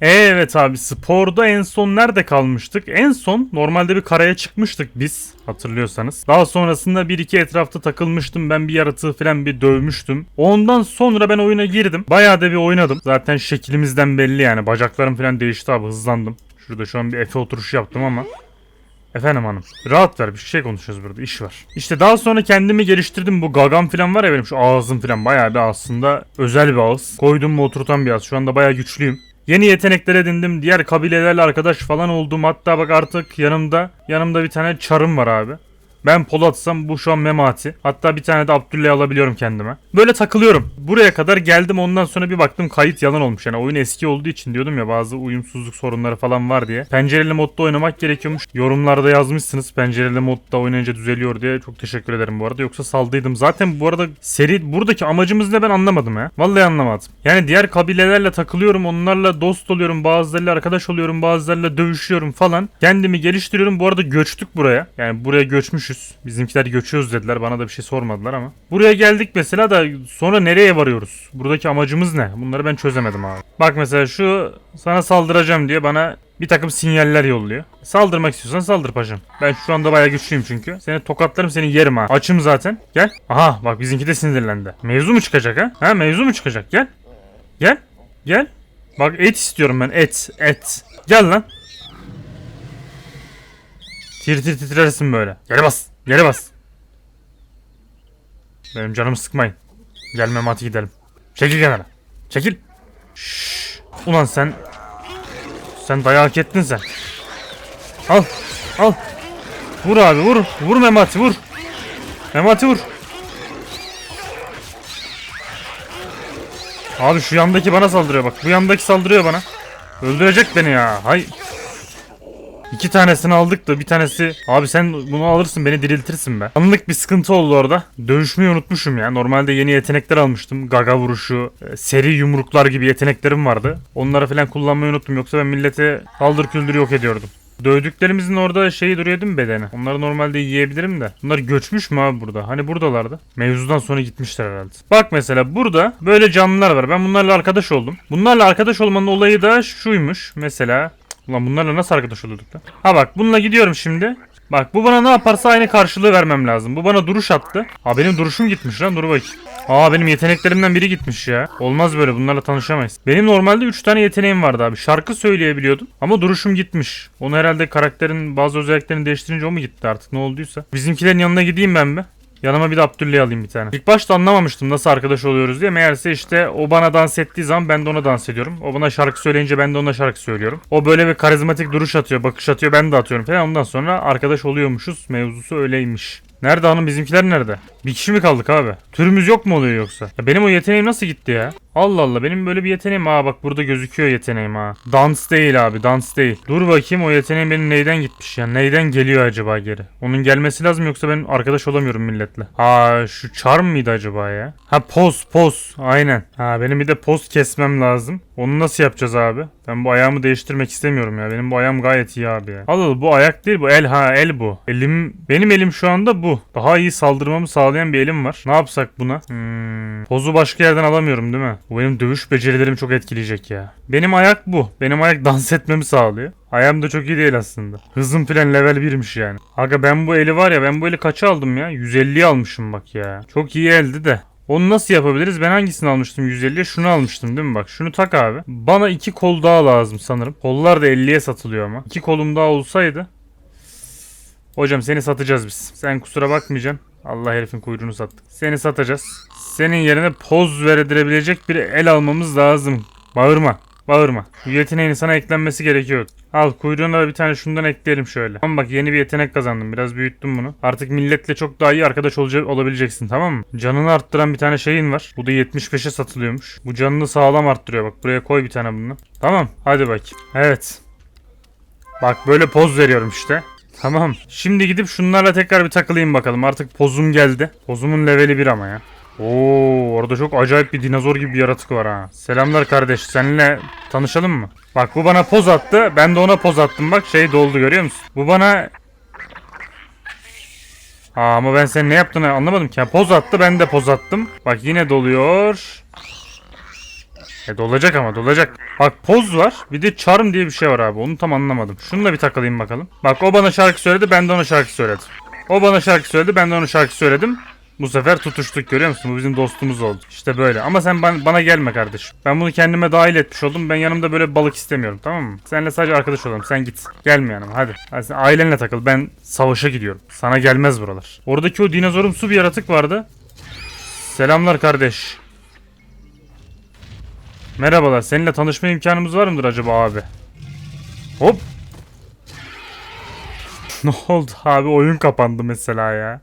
Evet abi sporda en son nerede kalmıştık? En son normalde bir karaya çıkmıştık biz hatırlıyorsanız. Daha sonrasında bir iki etrafta takılmıştım. Ben bir yaratığı falan bir dövmüştüm. Ondan sonra ben oyuna girdim. Bayağı da bir oynadım. Zaten şeklimizden belli yani. Bacaklarım falan değişti abi hızlandım. Şurada şu an bir Efe oturuşu yaptım ama. Efendim hanım. Rahat ver bir şey konuşuyoruz burada iş var. İşte daha sonra kendimi geliştirdim. Bu gagam falan var ya benim şu ağzım falan bayağı bir aslında özel bir ağız. Koydum mu oturtan bir ağız. Şu anda bayağı güçlüyüm. Yeni yetenekler edindim. Diğer kabilelerle arkadaş falan oldum. Hatta bak artık yanımda yanımda bir tane çarım var abi. Ben Polat'sam bu şu an Memati. Hatta bir tane de Abdüllay'ı alabiliyorum kendime. Böyle takılıyorum. Buraya kadar geldim ondan sonra bir baktım kayıt yalan olmuş. Yani oyun eski olduğu için diyordum ya bazı uyumsuzluk sorunları falan var diye. Pencereli modda oynamak gerekiyormuş. Yorumlarda yazmışsınız pencereli modda oynayınca düzeliyor diye. Çok teşekkür ederim bu arada. Yoksa saldıydım. Zaten bu arada seri buradaki amacımız ne ben anlamadım ya. Vallahi anlamadım. Yani diğer kabilelerle takılıyorum. Onlarla dost oluyorum. Bazılarıyla arkadaş oluyorum. Bazılarıyla dövüşüyorum falan. Kendimi geliştiriyorum. Bu arada göçtük buraya. Yani buraya göçmüşüz. Bizimkiler göçüyoruz dediler. Bana da bir şey sormadılar ama. Buraya geldik mesela da sonra nereye varıyoruz? Buradaki amacımız ne? Bunları ben çözemedim abi. Bak mesela şu sana saldıracağım diye bana bir takım sinyaller yolluyor. Saldırmak istiyorsan saldır paşam. Ben şu anda bayağı güçlüyüm çünkü. Seni tokatlarım seni yerim ha. Açım zaten. Gel. Aha bak bizimki de sinirlendi. Mevzu mu çıkacak ha? Ha mevzu mu çıkacak? Gel. Gel. Gel. Bak et istiyorum ben et. Et. Gel lan. Tir titrersin böyle. Yere bas. Yere bas. Benim canımı sıkmayın. Gelme Mati gidelim. Çekil kenara. Çekil. Şşş. Ulan sen sen dayak hak ettin sen. Al. Al. Vur abi vur. Vur Memati vur. Memati vur. Abi şu yandaki bana saldırıyor bak. Bu yandaki saldırıyor bana. Öldürecek beni ya. Hay. İki tanesini aldık da bir tanesi... Abi sen bunu alırsın beni diriltirsin be. Anlık bir sıkıntı oldu orada. Dövüşmeyi unutmuşum ya. Normalde yeni yetenekler almıştım. Gaga vuruşu, e, seri yumruklar gibi yeteneklerim vardı. Onları falan kullanmayı unuttum. Yoksa ben millete paldır küldür yok ediyordum. Dövdüklerimizin orada şeyi duruyor değil mi bedeni? Onları normalde yiyebilirim de. Bunlar göçmüş mü abi burada? Hani buradalardı. Mevzudan sonra gitmişler herhalde. Bak mesela burada böyle canlılar var. Ben bunlarla arkadaş oldum. Bunlarla arkadaş olmanın olayı da şuymuş. Mesela Ulan bunlarla nasıl arkadaş oluyorduk da? Ha bak bununla gidiyorum şimdi. Bak bu bana ne yaparsa aynı karşılığı vermem lazım. Bu bana duruş attı. Ha benim duruşum gitmiş lan dur bakayım. Aa benim yeteneklerimden biri gitmiş ya. Olmaz böyle bunlarla tanışamayız. Benim normalde 3 tane yeteneğim vardı abi. Şarkı söyleyebiliyordum ama duruşum gitmiş. Onu herhalde karakterin bazı özelliklerini değiştirince o mu gitti artık ne olduysa. Bizimkilerin yanına gideyim ben bir. Yanıma bir de Abdüllay'ı alayım bir tane. İlk başta anlamamıştım nasıl arkadaş oluyoruz diye. Meğerse işte o bana dans ettiği zaman ben de ona dans ediyorum. O bana şarkı söyleyince ben de ona şarkı söylüyorum. O böyle bir karizmatik duruş atıyor, bakış atıyor, ben de atıyorum falan. Ondan sonra arkadaş oluyormuşuz. Mevzusu öyleymiş. Nerede hanım bizimkiler nerede? Bir kişi mi kaldık abi? Türümüz yok mu oluyor yoksa? Ya benim o yeteneğim nasıl gitti ya? Allah Allah benim böyle bir yeteneğim. Aa bak burada gözüküyor yeteneğim ha. Dans değil abi dans değil. Dur bakayım o yeteneğim benim neyden gitmiş ya? Neyden geliyor acaba geri? Onun gelmesi lazım yoksa ben arkadaş olamıyorum milletle. Ha şu charm mıydı acaba ya? Ha poz poz aynen. Ha benim bir de poz kesmem lazım. Onu nasıl yapacağız abi? Ben bu ayağımı değiştirmek istemiyorum ya. Benim bu ayağım gayet iyi abi ya. Al al bu ayak değil bu el ha el bu. Elim benim elim şu anda bu. Daha iyi saldırmamı sağlayan bir elim var. Ne yapsak buna? Hmm. Pozu başka yerden alamıyorum değil mi? Bu benim dövüş becerilerimi çok etkileyecek ya. Benim ayak bu. Benim ayak dans etmemi sağlıyor. Ayağım da çok iyi değil aslında. Hızım falan level 1'miş yani. Aga ben bu eli var ya ben bu eli kaça aldım ya? 150'ye almışım bak ya. Çok iyi eldi de. Onu nasıl yapabiliriz? Ben hangisini almıştım 150'ye? Şunu almıştım değil mi? Bak şunu tak abi. Bana iki kol daha lazım sanırım. Kollar da 50'ye satılıyor ama. İki kolum daha olsaydı. Hocam seni satacağız biz. Sen kusura bakmayacaksın. Allah herifin kuyruğunu sattık. Seni satacağız. Senin yerine poz verdirebilecek bir el almamız lazım. Bağırma. Bağırma. Bu yeteneğin sana eklenmesi gerekiyor. Al kuyruğuna da bir tane şundan ekleyelim şöyle. Tamam bak yeni bir yetenek kazandım. Biraz büyüttüm bunu. Artık milletle çok daha iyi arkadaş olca- olabileceksin tamam mı? Canını arttıran bir tane şeyin var. Bu da 75'e satılıyormuş. Bu canını sağlam arttırıyor bak. Buraya koy bir tane bunu. Tamam hadi bak. Evet. Bak böyle poz veriyorum işte. Tamam. Şimdi gidip şunlarla tekrar bir takılayım bakalım. Artık pozum geldi. Pozumun leveli 1 ama ya. Oo, orada çok acayip bir dinozor gibi bir yaratık var ha. Selamlar kardeş. Seninle tanışalım mı? Bak bu bana poz attı. Ben de ona poz attım. Bak şey doldu görüyor musun? Bu bana Aa, ama ben senin ne yaptığını anlamadım ki. Ya, poz attı ben de poz attım. Bak yine doluyor. E dolacak ama dolacak. Bak poz var. Bir de charm diye bir şey var abi. Onu tam anlamadım. Şununla bir takılayım bakalım. Bak o bana şarkı söyledi ben de ona şarkı söyledim. O bana şarkı söyledi ben de ona şarkı söyledim. Bu sefer tutuştuk görüyor musun? Bu bizim dostumuz oldu. İşte böyle. Ama sen ban- bana gelme kardeşim. Ben bunu kendime dahil etmiş oldum. Ben yanımda böyle balık istemiyorum tamam mı? Seninle sadece arkadaş olalım. Sen git. Gelme yanıma hadi. hadi sen ailenle takıl. Ben savaşa gidiyorum. Sana gelmez buralar. Oradaki o dinozorumsu bir yaratık vardı. Selamlar kardeş. Merhabalar. Seninle tanışma imkanımız var mıdır acaba abi? Hop. ne oldu abi? Oyun kapandı mesela ya.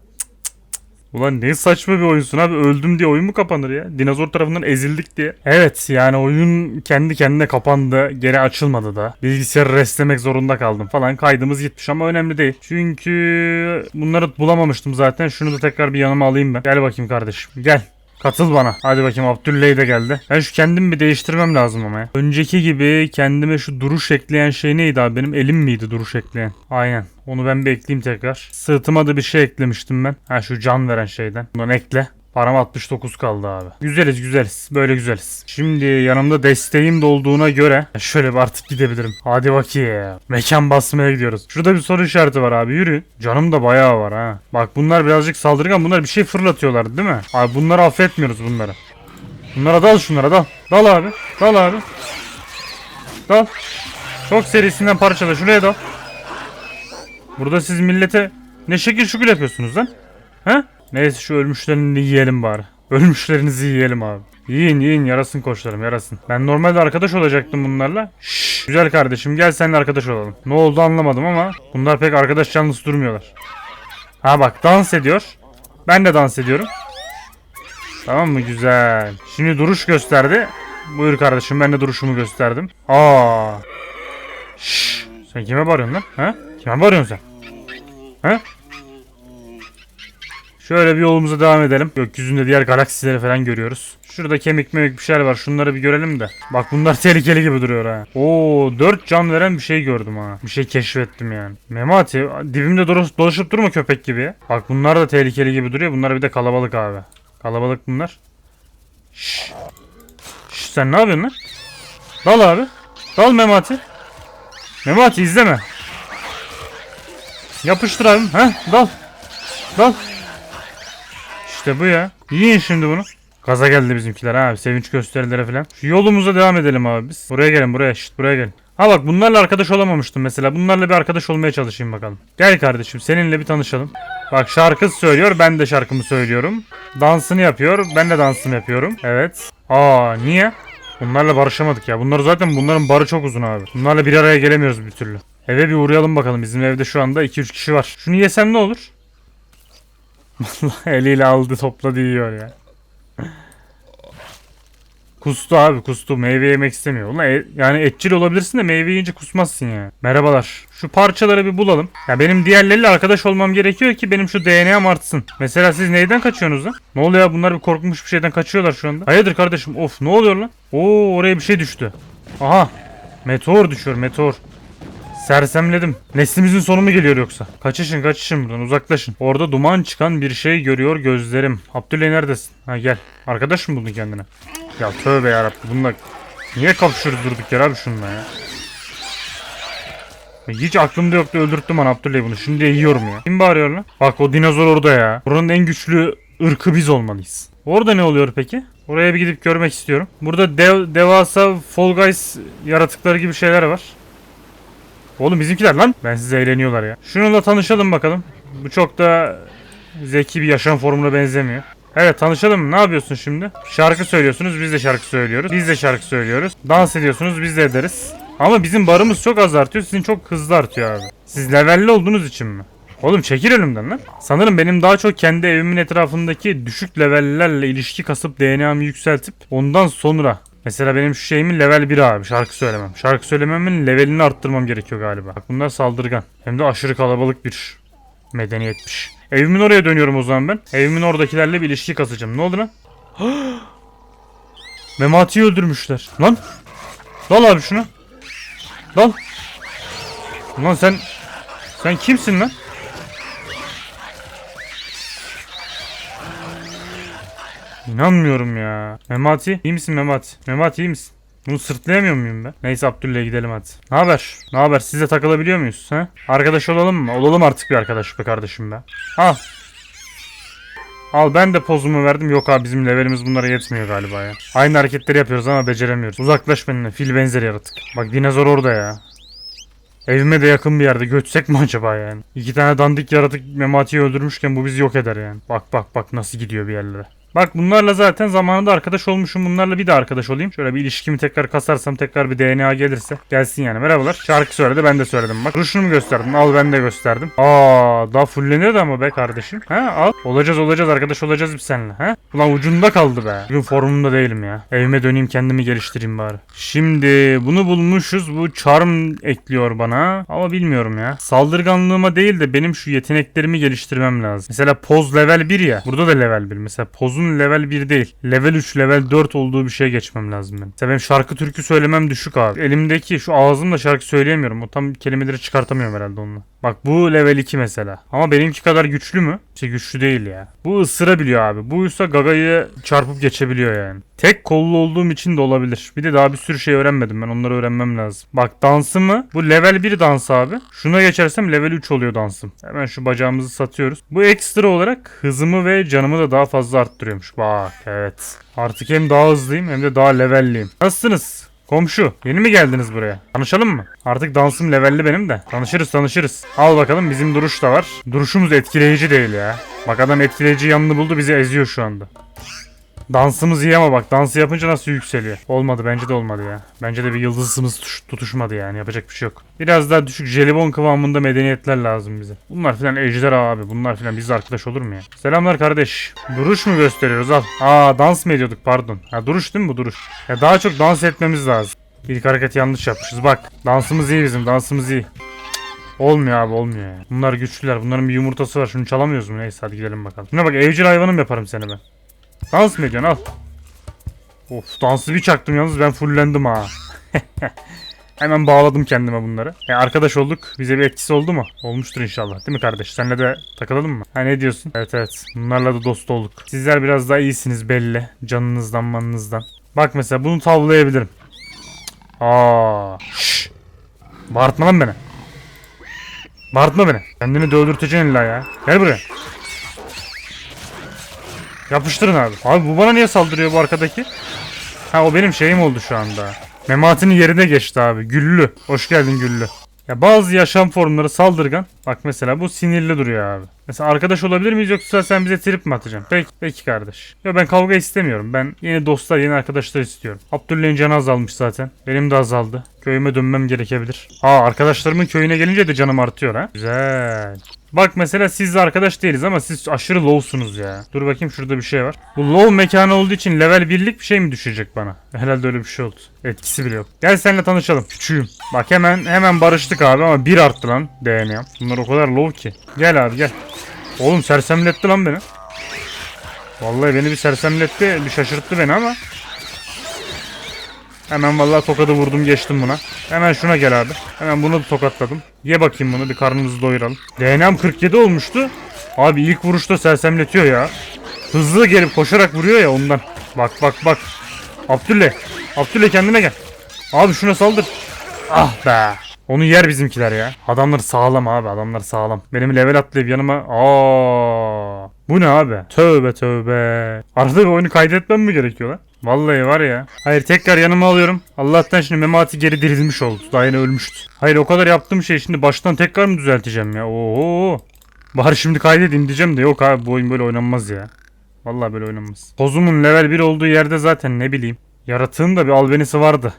Ulan ne saçma bir oyunsun abi. Öldüm diye oyun mu kapanır ya? Dinozor tarafından ezildik diye. Evet yani oyun kendi kendine kapandı. Geri açılmadı da. Bilgisayarı restlemek zorunda kaldım falan. Kaydımız gitmiş ama önemli değil. Çünkü bunları bulamamıştım zaten. Şunu da tekrar bir yanıma alayım ben. Gel bakayım kardeşim. Gel. Katıl bana. Hadi bakayım Abdülley de geldi. Ben şu kendimi bir değiştirmem lazım ama ya. Önceki gibi kendime şu duruş ekleyen şey neydi abi? Benim elim miydi duruş ekleyen? Aynen. Onu ben bir ekleyeyim tekrar. Sırtıma da bir şey eklemiştim ben. Ha şu can veren şeyden. Bundan ekle. Param 69 kaldı abi. Güzeliz güzeliz. Böyle güzeliz. Şimdi yanımda desteğim de olduğuna göre şöyle bir artık gidebilirim. Hadi bakayım. Mekan basmaya gidiyoruz. Şurada bir soru işareti var abi yürü. Canım da bayağı var ha. Bak bunlar birazcık saldırgan. Bunlar bir şey fırlatıyorlar değil mi? Abi bunları affetmiyoruz bunları. Bunlara dal şunlara dal. Dal abi. Dal abi. Dal. Çok serisinden parçala. Şuraya dal. Burada siz millete ne şekil şukul yapıyorsunuz lan? He? Neyse şu ölmüşlerini yiyelim bari. Ölmüşlerinizi yiyelim abi. Yiyin yiyin yarasın koçlarım yarasın. Ben normalde arkadaş olacaktım bunlarla. Şşş. Güzel kardeşim gel seninle arkadaş olalım. Ne oldu anlamadım ama bunlar pek arkadaş canlısı durmuyorlar. Ha bak dans ediyor. Ben de dans ediyorum. Tamam mı güzel. Şimdi duruş gösterdi. Buyur kardeşim ben de duruşumu gösterdim. Aa. Şşş. Sen kime bağırıyorsun lan? Ha? Kime bağırıyorsun sen? Ha? Şöyle bir yolumuza devam edelim. Gökyüzünde diğer galaksileri falan görüyoruz. Şurada kemik memik bir şeyler var. Şunları bir görelim de. Bak bunlar tehlikeli gibi duruyor ha. Oo 4 can veren bir şey gördüm ha. Bir şey keşfettim yani. Memati dibimde dolaş- dolaşıp durma köpek gibi. Bak bunlar da tehlikeli gibi duruyor. Bunlar bir de kalabalık abi. Kalabalık bunlar. Şşş. Şşş sen ne yapıyorsun lan? Dal abi. Dal Memati. Memati izleme. Yapıştır abim. Ha? Dal. Dal. İşte bu ya. Yiyin şimdi bunu. Gaza geldi bizimkiler abi. Sevinç gösterileri falan. Şu yolumuza devam edelim abi biz. Buraya gelin buraya. Şşt buraya gelin. Ha bak bunlarla arkadaş olamamıştım mesela. Bunlarla bir arkadaş olmaya çalışayım bakalım. Gel kardeşim seninle bir tanışalım. Bak şarkı söylüyor ben de şarkımı söylüyorum. Dansını yapıyor ben de dansımı yapıyorum. Evet. Aa niye? Bunlarla barışamadık ya. Bunlar zaten bunların barı çok uzun abi. Bunlarla bir araya gelemiyoruz bir türlü. Eve bir uğrayalım bakalım. Bizim evde şu anda 2-3 kişi var. Şunu yesem ne olur? Vallahi eliyle aldı topladı yiyor ya. Kustu abi kustu. Meyve yemek istemiyor. Ulan e- yani etçil olabilirsin de meyve yiyince kusmazsın ya. Merhabalar. Şu parçaları bir bulalım. Ya benim diğerleriyle arkadaş olmam gerekiyor ki benim şu DNA'm artsın. Mesela siz neyden kaçıyorsunuz lan? Ne oluyor ya bunlar bir korkmuş bir şeyden kaçıyorlar şu anda. Hayırdır kardeşim of ne oluyor lan? Oo oraya bir şey düştü. Aha. Meteor düşüyor meteor. Sersemledim. Neslimizin sonu mu geliyor yoksa? Kaçışın kaçışın buradan uzaklaşın. Orada duman çıkan bir şey görüyor gözlerim. Abdüley neredesin? Ha gel. Arkadaş mı buldun kendine? Ya tövbe yarabbim bununla niye kapışıyoruz durduk yere abi şununla ya? Hiç aklımda yoktu öldürttüm bana Abdüley bunu. Şimdi yiyorum ya. Kim bağırıyor lan? Bak o dinozor orada ya. Buranın en güçlü ırkı biz olmalıyız. Orada ne oluyor peki? Oraya bir gidip görmek istiyorum. Burada dev, devasa Fall Guys yaratıkları gibi şeyler var. Oğlum bizimkiler lan. Ben size eğleniyorlar ya. Şununla tanışalım bakalım. Bu çok da zeki bir yaşam formuna benzemiyor. Evet tanışalım? Ne yapıyorsun şimdi? Şarkı söylüyorsunuz biz de şarkı söylüyoruz. Biz de şarkı söylüyoruz. Dans ediyorsunuz biz de ederiz. Ama bizim barımız çok az artıyor. Sizin çok hızlı artıyor abi. Siz levelli olduğunuz için mi? Oğlum çekil önümden lan. Sanırım benim daha çok kendi evimin etrafındaki düşük levellerle ilişki kasıp DNA'mı yükseltip ondan sonra Mesela benim şu şeyimin level 1 abi şarkı söylemem. Şarkı söylememin levelini arttırmam gerekiyor galiba. Bak bunlar saldırgan. Hem de aşırı kalabalık bir medeniyetmiş. Evimin oraya dönüyorum o zaman ben. Evimin oradakilerle bir ilişki kasacağım. Ne oldu lan? Memati'yi öldürmüşler. Lan. Dal abi şunu. Dal. Lan sen sen kimsin lan? İnanmıyorum ya. Memati iyi misin Memati? Memati iyi misin? Bunu sırtlayamıyor muyum ben? Neyse Abdül'le gidelim hadi. Ne haber? Ne haber? Size takılabiliyor muyuz? He? Arkadaş olalım mı? Olalım artık bir arkadaş be kardeşim be. Al. Al ben de pozumu verdim. Yok abi bizim levelimiz bunlara yetmiyor galiba ya. Aynı hareketleri yapıyoruz ama beceremiyoruz. Uzaklaş benimle. Fil benzeri yaratık. Bak dinozor orada ya. Evime de yakın bir yerde götsek mi acaba yani? İki tane dandik yaratık Memati'yi öldürmüşken bu bizi yok eder yani. Bak bak bak nasıl gidiyor bir yerlere. Bak bunlarla zaten zamanında arkadaş olmuşum. Bunlarla bir de arkadaş olayım. Şöyle bir ilişkimi tekrar kasarsam tekrar bir DNA gelirse gelsin yani. Merhabalar. Şarkı söyledi ben de söyledim bak. Duruşunu mu gösterdim? Al ben de gösterdim. Aa daha fulleniyordu ama be kardeşim. Ha al. Olacağız olacağız arkadaş olacağız biz seninle. Ha? Ulan ucunda kaldı be. Bugün formumda değilim ya. Evime döneyim kendimi geliştireyim bari. Şimdi bunu bulmuşuz. Bu charm ekliyor bana. Ama bilmiyorum ya. Saldırganlığıma değil de benim şu yeteneklerimi geliştirmem lazım. Mesela poz level 1 ya. Burada da level 1. Mesela pozun level 1 değil. Level 3, level 4 olduğu bir şeye geçmem lazım benim. Mesela şarkı türkü söylemem düşük abi. Elimdeki şu ağzımla şarkı söyleyemiyorum. O tam kelimeleri çıkartamıyorum herhalde onunla. Bak bu level 2 mesela. Ama benimki kadar güçlü mü? İşte güçlü değil ya. Bu ısırabiliyor abi. Buysa Gaga'yı çarpıp geçebiliyor yani. Tek kollu olduğum için de olabilir. Bir de daha bir sürü şey öğrenmedim ben. Onları öğrenmem lazım. Bak dansımı bu level 1 dans abi. Şuna geçersem level 3 oluyor dansım. Hemen şu bacağımızı satıyoruz. Bu ekstra olarak hızımı ve canımı da daha fazla arttırıyormuş. Bak evet. Artık hem daha hızlıyım hem de daha levelliyim. Nasılsınız? Komşu yeni mi geldiniz buraya? Tanışalım mı? Artık dansım levelli benim de. Tanışırız tanışırız. Al bakalım bizim duruş da var. Duruşumuz etkileyici değil ya. Bak adam etkileyici yanını buldu bizi eziyor şu anda. Dansımız iyi ama bak dansı yapınca nasıl yükseliyor. Olmadı bence de olmadı ya. Bence de bir yıldızımız tuş- tutuşmadı yani yapacak bir şey yok. Biraz daha düşük jelibon kıvamında medeniyetler lazım bize. Bunlar filan ejderha abi bunlar filan bizle arkadaş olur mu ya? Selamlar kardeş. Duruş mu gösteriyoruz al. Aa dans mı ediyorduk pardon. Ha duruş değil mi bu duruş? Ya daha çok dans etmemiz lazım. İlk hareketi yanlış yapmışız bak. Dansımız iyi bizim dansımız iyi. Olmuyor abi olmuyor. Bunlar güçlüler. Bunların bir yumurtası var. Şunu çalamıyoruz mu? Neyse hadi gidelim bakalım. Şuna bak evcil hayvanım yaparım seni ben. Dans mı ediyorsun al. Of dansı bir çaktım yalnız ben fullendim ha. Hemen bağladım kendime bunları. E, arkadaş olduk. Bize bir etkisi oldu mu? Olmuştur inşallah. Değil mi kardeş? Senle de takılalım mı? Ha ne diyorsun? Evet evet. Bunlarla da dost olduk. Sizler biraz daha iyisiniz belli. Canınızdan manınızdan. Bak mesela bunu tavlayabilirim. Aa. Şşş. Bağırtma lan beni. Bağırtma beni. Kendini de öldürteceksin illa ya. Gel buraya. Yapıştırın abi. Abi bu bana niye saldırıyor bu arkadaki? Ha o benim şeyim oldu şu anda. Memati'nin yerine geçti abi. Güllü. Hoş geldin Güllü. Ya bazı yaşam formları saldırgan. Bak mesela bu sinirli duruyor abi. Mesela arkadaş olabilir miyiz yoksa sen bize trip mi atacaksın? Peki, peki kardeş. Ya ben kavga istemiyorum. Ben yeni dostlar, yeni arkadaşlar istiyorum. Abdüllay'ın canı azalmış zaten. Benim de azaldı. Köyüme dönmem gerekebilir. Aa arkadaşlarımın köyüne gelince de canım artıyor ha. Güzel. Bak mesela sizle arkadaş değiliz ama siz aşırı low'sunuz ya. Dur bakayım şurada bir şey var. Bu low mekanı olduğu için level birlik bir şey mi düşecek bana? Herhalde öyle bir şey oldu. Etkisi bile yok. Gel seninle tanışalım. Küçüğüm. Bak hemen hemen barıştık abi ama bir arttı lan DNA. Bunlar o kadar low ki. Gel abi gel. Oğlum sersemletti lan beni. Vallahi beni bir sersemletti. Bir şaşırttı beni ama. Hemen vallahi tokadı vurdum geçtim buna. Hemen şuna gel abi. Hemen bunu da tokatladım. Ye bakayım bunu bir karnımızı doyuralım. DNA'm 47 olmuştu. Abi ilk vuruşta sersemletiyor ya. Hızlı gelip koşarak vuruyor ya ondan. Bak bak bak. Abdülle. Abdülle kendine gel. Abi şuna saldır. Ah be. Onu yer bizimkiler ya. Adamlar sağlam abi adamlar sağlam. Benim level atlayıp yanıma aa bu ne abi? Tövbe tövbe. Arada bir oyunu kaydetmem mi gerekiyor lan? Vallahi var ya. Hayır tekrar yanıma alıyorum. Allah'tan şimdi Memati geri dirilmiş oldu. Daha yeni ölmüştü. Hayır o kadar yaptığım şey şimdi baştan tekrar mı düzelteceğim ya? Oo. Bari şimdi kaydedeyim diyeceğim de yok abi bu oyun böyle oynanmaz ya. Vallahi böyle oynanmaz. Kozumun level 1 olduğu yerde zaten ne bileyim. Yaratığın da bir albenisi vardı.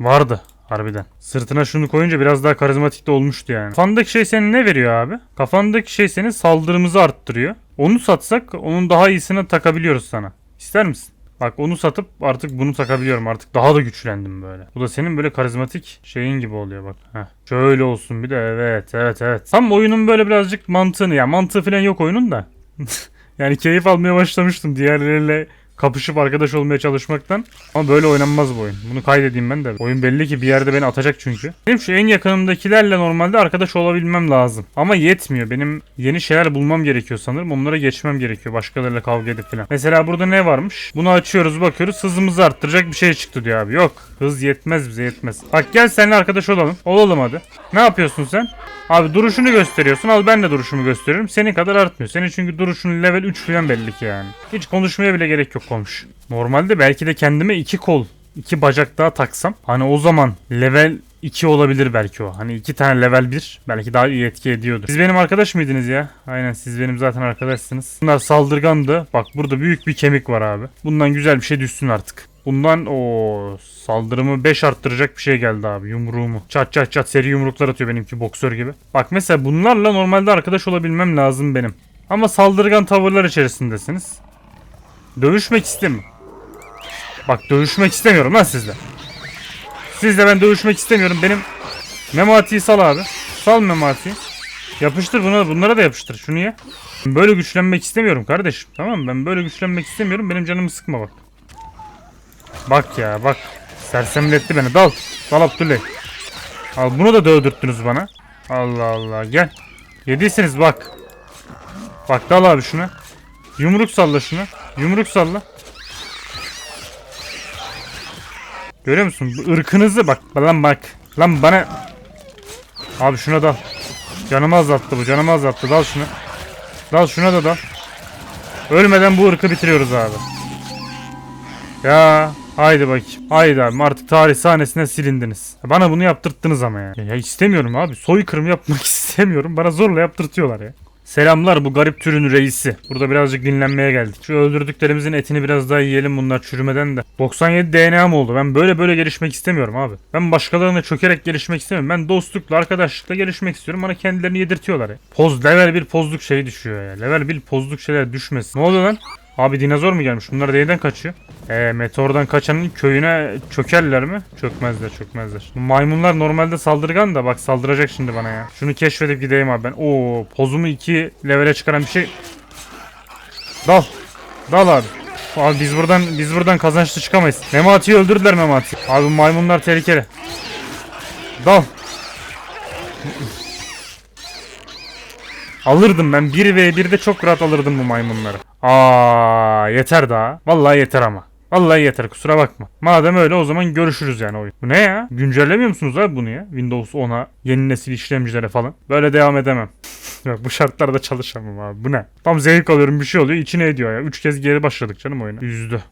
Vardı. Harbiden. Sırtına şunu koyunca biraz daha karizmatik de olmuştu yani. Kafandaki şey senin ne veriyor abi? Kafandaki şey senin saldırımızı arttırıyor. Onu satsak onun daha iyisini takabiliyoruz sana. İster misin? Bak onu satıp artık bunu takabiliyorum. Artık daha da güçlendim böyle. Bu da senin böyle karizmatik şeyin gibi oluyor bak. Heh. Şöyle olsun bir de evet evet evet. Tam oyunun böyle birazcık mantığını ya mantığı falan yok oyunun da. yani keyif almaya başlamıştım diğerleriyle kapışıp arkadaş olmaya çalışmaktan. Ama böyle oynanmaz bu oyun. Bunu kaydedeyim ben de. Oyun belli ki bir yerde beni atacak çünkü. Benim şu en yakınımdakilerle normalde arkadaş olabilmem lazım. Ama yetmiyor. Benim yeni şeyler bulmam gerekiyor sanırım. Onlara geçmem gerekiyor. Başkalarıyla kavga edip falan. Mesela burada ne varmış? Bunu açıyoruz bakıyoruz. Hızımızı arttıracak bir şey çıktı diyor abi. Yok. Hız yetmez bize yetmez. Bak gel seninle arkadaş olalım. Olalım hadi. Ne yapıyorsun sen? Abi duruşunu gösteriyorsun. Al ben de duruşumu gösteriyorum. Senin kadar artmıyor. Senin çünkü duruşun level 3 falan belli ki yani. Hiç konuşmaya bile gerek yok komşu. Normalde belki de kendime iki kol, iki bacak daha taksam. Hani o zaman level 2 olabilir belki o. Hani iki tane level 1 belki daha iyi etki ediyordu. Siz benim arkadaş mıydınız ya? Aynen siz benim zaten arkadaşsınız. Bunlar saldırgandı. Bak burada büyük bir kemik var abi. Bundan güzel bir şey düşsün artık. Bundan o saldırımı 5 arttıracak bir şey geldi abi yumruğumu. Çat çat çat seri yumruklar atıyor benimki boksör gibi. Bak mesela bunlarla normalde arkadaş olabilmem lazım benim. Ama saldırgan tavırlar içerisindesiniz. Dövüşmek istemiyorum. Bak dövüşmek istemiyorum lan sizle. Sizle ben dövüşmek istemiyorum. Benim Memati'yi sal abi. Sal Memati'yi. Yapıştır buna, bunlara da yapıştır. Şunu ye. Böyle güçlenmek istemiyorum kardeşim. Tamam mı? Ben böyle güçlenmek istemiyorum. Benim canımı sıkma bak. Bak ya bak. Sersemletti beni. Dal. Dal Abdüley. Al bunu da dövdürttünüz bana. Allah Allah gel. Yediyseniz bak. Bak dal abi şuna. Yumruk salla şuna. Yumruk salla. Görüyor musun? Bu ırkınızı bak. Lan bak. Lan bana. Abi şuna dal. Canımı azalttı bu. Canımı azalttı. Dal şuna. Dal şuna da dal. Ölmeden bu ırkı bitiriyoruz abi. Ya haydi bakayım. Haydi abi artık tarih sahnesine silindiniz. Bana bunu yaptırttınız ama ya. Ya istemiyorum abi. Soykırım yapmak istemiyorum. Bana zorla yaptırtıyorlar ya. Selamlar bu garip türün reisi. Burada birazcık dinlenmeye geldik. Şu öldürdüklerimizin etini biraz daha yiyelim bunlar çürümeden de. 97 DNA mı oldu? Ben böyle böyle gelişmek istemiyorum abi. Ben başkalarına çökerek gelişmek istemiyorum. Ben dostlukla, arkadaşlıkla gelişmek istiyorum. Bana kendilerini yedirtiyorlar ya. Poz, level bir pozluk şey düşüyor ya. Level bir pozluk şeyler düşmesin. Ne oluyor lan? Abi dinozor mu gelmiş? Bunlar neyden kaçıyor? Eee meteordan kaçanın köyüne çökerler mi? Çökmezler çökmezler. Maymunlar normalde saldırgan da bak saldıracak şimdi bana ya. Şunu keşfedip gideyim abi ben. Oo pozumu 2 levele çıkaran bir şey. Dal. Dal abi. Abi biz buradan biz buradan kazançlı çıkamayız. Memati'yi öldürdüler Memati. Abi maymunlar tehlikeli. Dal. Alırdım ben 1v1'de çok rahat alırdım bu maymunları. Aa yeter daha. Vallahi yeter ama. Vallahi yeter kusura bakma. Madem öyle o zaman görüşürüz yani oyun. Bu ne ya? Güncellemiyor musunuz abi bunu ya? Windows 10'a, yeni nesil işlemcilere falan. Böyle devam edemem. Yok bu şartlarda çalışamam abi. Bu ne? Tam zevk alıyorum bir şey oluyor içine ediyor ya. 3 kez geri başladık canım oyuna. Üzdü.